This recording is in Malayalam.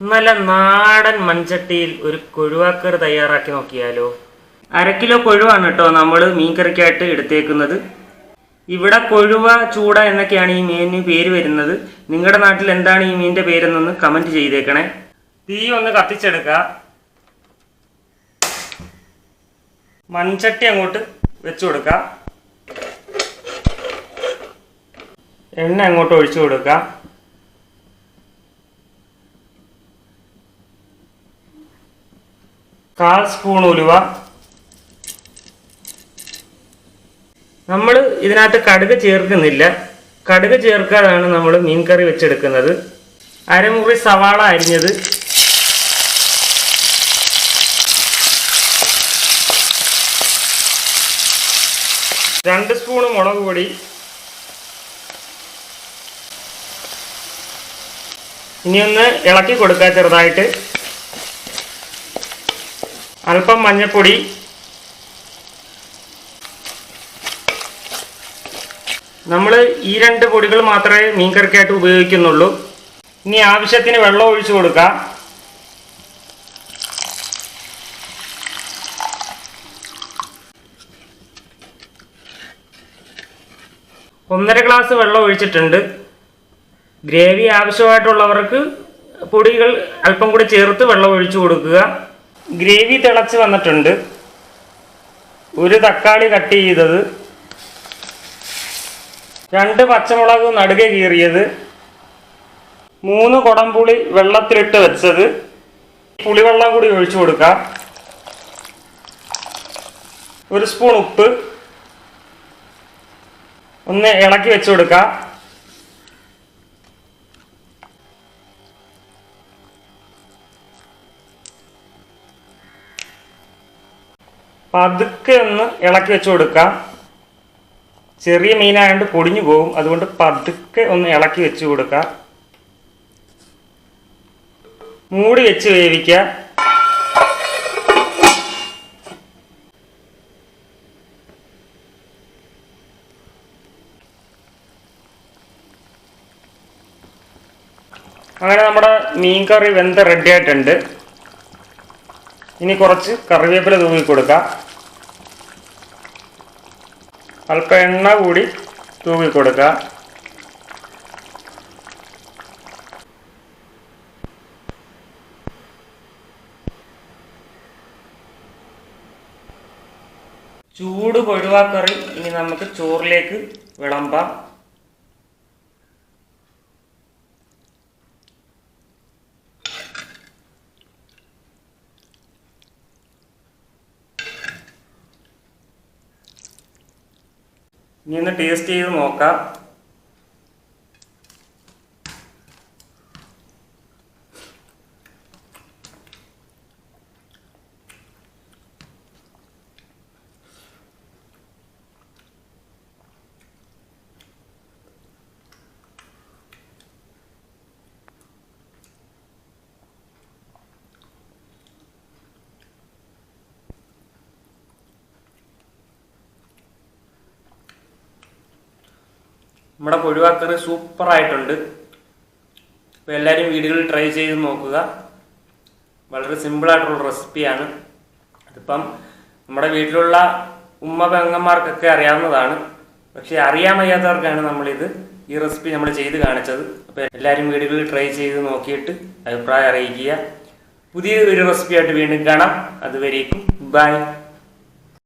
നല്ല നാടൻ മൺചട്ടിയിൽ ഒരു കൊഴുവാക്കർ തയ്യാറാക്കി നോക്കിയാലോ? അര കിലോ കൊഴുവാണ് കേട്ടോ നമ്മൾ മീൻകറിക്കായിട്ട് എടുത്തേക്കുന്നത്. ഇവിടെ കൊഴുവ ചൂട എന്നൊക്കെയാണ് ഈ മീനിന് പേര് വരുന്നത്. നിങ്ങളുടെ നാട്ടിൽ എന്താണ് ഈ മീനിന്റെ പേരെന്നൊന്ന് കമന്റ് ചെയ്തേക്കണേ. തീ ഒന്ന് കത്തിച്ചെടുക്കുക മൺചട്ടി അങ്ങോട്ട് വെച്ചു കൊടുക്കുക എണ്ണ അങ്ങോട്ട് ഒഴിച്ചു കൊടുക്കുക കാൽ സ്പൂൺ ഉലുവ. നമ്മൾ ഇതിനകത്ത് കടുക് ചേർക്കുന്നില്ല. കടുക് ചേർക്കാതാണ് നമ്മൾ മീൻ കറി വെച്ചെടുക്കുന്നത്. അരമുറി സവാള അരിഞ്ഞത്. രണ്ട് സ്പൂൺ മുളക് പൊടി. ഇനിയൊന്ന് ഇളക്കി കൊടുക്കുക ചെറുതായിട്ട്. അല്പം മഞ്ഞൾപ്പൊടി നമ്മൾ ഈ രണ്ട് പൊടികൾ മാത്രമേ മീൻകറിക്കായിട്ട് ഉപയോഗിക്കുന്നുള്ളൂ. ഇനി ആവശ്യത്തിന് വെള്ളം ഒഴിച്ചു കൊടുക്കാം. ഒന്നര ഗ്ലാസ് വെള്ളം ഒഴിച്ചിട്ടുണ്ട്. ഗ്രേവി ആവശ്യമായിട്ടുള്ളവർക്ക് പൊടികൾ അല്പം കൂടി ചേർത്ത് വെള്ളം ഒഴിച്ചു കൊടുക്കുക. ഗ്രേവി തിളച്ച് വന്നിട്ടുണ്ട്. ഒരു തക്കാളി കട്ട് ചെയ്തത്. രണ്ട് പച്ചമുളക് നടുകെ കീറിയത്. മൂന്ന് കുടംപുളി വെള്ളത്തിലിട്ട് വെച്ചത്. പുളിവെള്ളം കൂടി ഒഴിച്ചു കൊടുക്കാം. ഒരു സ്പൂൺ ഉപ്പ്. ഒന്ന് ഇളക്കി വെച്ചു കൊടുക്കാം. പതുക്കെ ഒന്ന് ഇളക്കി വെച്ച് കൊടുക്കാം. ചെറിയ മീനായതുകൊണ്ട് പൊടിഞ്ഞു പോകും അതുകൊണ്ട് പതുക്കെ ഒന്ന് ഇളക്കി വെച്ച് കൊടുക്കാം. മൂടി വെച്ച് വേവിക്കുക അങ്ങനെ നമ്മുടെ മീൻ കറി വെന്ത് റെഡി ആയിട്ടുണ്ട്. ഇനി കുറച്ച് കറിവേപ്പില തൂക്കി കൊടുക്കാം. അല്പം എണ്ണ കൂടി തൂവി കൊടുക്കുക ചൂട് കൊഴുവാക്കറി ഇനി നമുക്ക് ചോറിലേക്ക് വിളമ്പാം. ഇനി ഒന്ന് ടേസ്റ്റ് ചെയ്ത് നോക്കാം. നമ്മുടെ കൊഴുവാക്കറി സൂപ്പറായിട്ടുണ്ട്. അപ്പോൾ എല്ലാവരും വീടുകളിൽ ട്രൈ ചെയ്ത് നോക്കുക. വളരെ സിമ്പിളായിട്ടുള്ള റെസിപ്പിയാണ് അതിപ്പം നമ്മുടെ വീട്ടിലുള്ള ഉമ്മ പെങ്ങന്മാർക്കൊക്കെ അറിയാവുന്നതാണ്. പക്ഷേ അറിയാൻ വയ്യാത്തവർക്കാണ് നമ്മളിത് ഈ റെസിപ്പി നമ്മൾ ചെയ്ത് കാണിച്ചത്. അപ്പോൾ എല്ലാവരും വീടുകളിൽ ട്രൈ ചെയ്ത് നോക്കിയിട്ട് അഭിപ്രായം അറിയിക്കുക. പുതിയ ഒരു റെസിപ്പിയായിട്ട് വീണ്ടും കാണാം. അതുവരേക്കും ബൈ